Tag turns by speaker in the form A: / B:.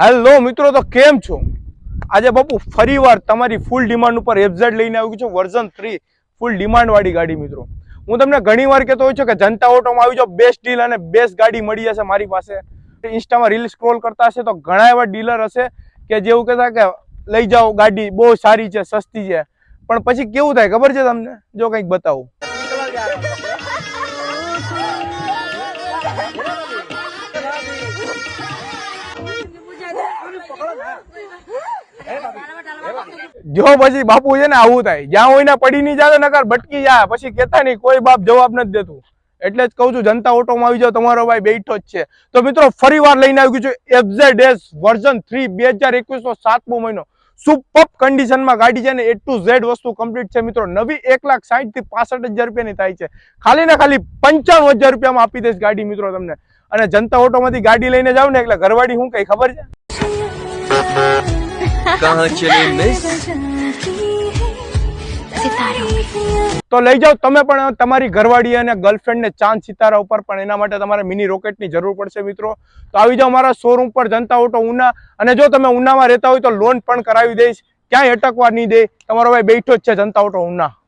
A: Hello મિત્રો તો કેમ છો આજે બાપુ ફરીવાર તમારી ફૂલ ડિમાન્ડ ઉપર એફઝેડ લઈને આવી છું વર્ઝન થ્રી ફૂલ ડિમાન્ડવાળી ગાડી મિત્રો હું તમને ઘણી વાર કહેતો હોઉં છું કે જનતા ઓટોમાં આવી જાઓ બેસ્ટ ડીલ અને બેસ્ટ ગાડી મળી જશે મારી પાસે ઇન્સ્ટામાં રીલ સ્ક્રોલ કરતા હશે તો ઘણા એવા ડીલર હશે કે જેવું કહેતા કે લઈ જાઓ ગાડી બહુ સારી છે સસ્તી છે પણ પછી કેવું થાય ખબર છે તમને જો કંઈક બતાવું જો પછી બાપુ છે ને આવું થાય. જ્યાં હોય ને પડી નહીં જાય નકર ભટકી જાય. પછી કેતા નહીં કોઈ બાપ જવાબ નથી દેતું. એટલે જ કહું છું જનતા ઓટોમાં આવી જાઓ તમારો ભાઈ બેઠો જ છે. તો મિત્રો ફરી વાર લઈને આવી ગયું છું એફઝેડ એસ વર્ઝન થ્રી બે હજાર એકવીસ નો સાતમો મહિનો. સુપર કન્ડિશનમાં ગાડી છે ને એ ટુ ઝેડ વસ્તુ કમ્પ્લીટ છે. મિત્રો નવી એક લાખ સાઠથી પાસઠ હજાર રૂપિયાની થાય છે. ખાલી ને ખાલી પંચાણું હજાર રૂપિયામાં આપી દઈશ ગાડી મિત્રો તમને. અને જનતા ઓટોમાંથી ગાડી લઈને જાવ ને એટલે ઘરવાળી શું કઈ ખબર છે?
B: कहाँ चले मिस
C: सितारों
A: તો લઈ જાઓ તમે પણ તમારી ઘરવાળી અને ગર્લફ્રેન્ડને ચાંદ સિતારા ઉપર પણ એના માટે તમારે મિની રોકેટની જરૂર પડશે મિત્રો તો આવી જાઓ મારા શોરૂમ પર જનતા ઓટો ઉના અને જો તમે ઉનામાં રહેતા હોય તો લોન પણ કરાવી દઈશ ક્યાંય અટકવા નહીં દે તમારો ભાઈ બેઠો જ છે જનતા ઓટો ઉના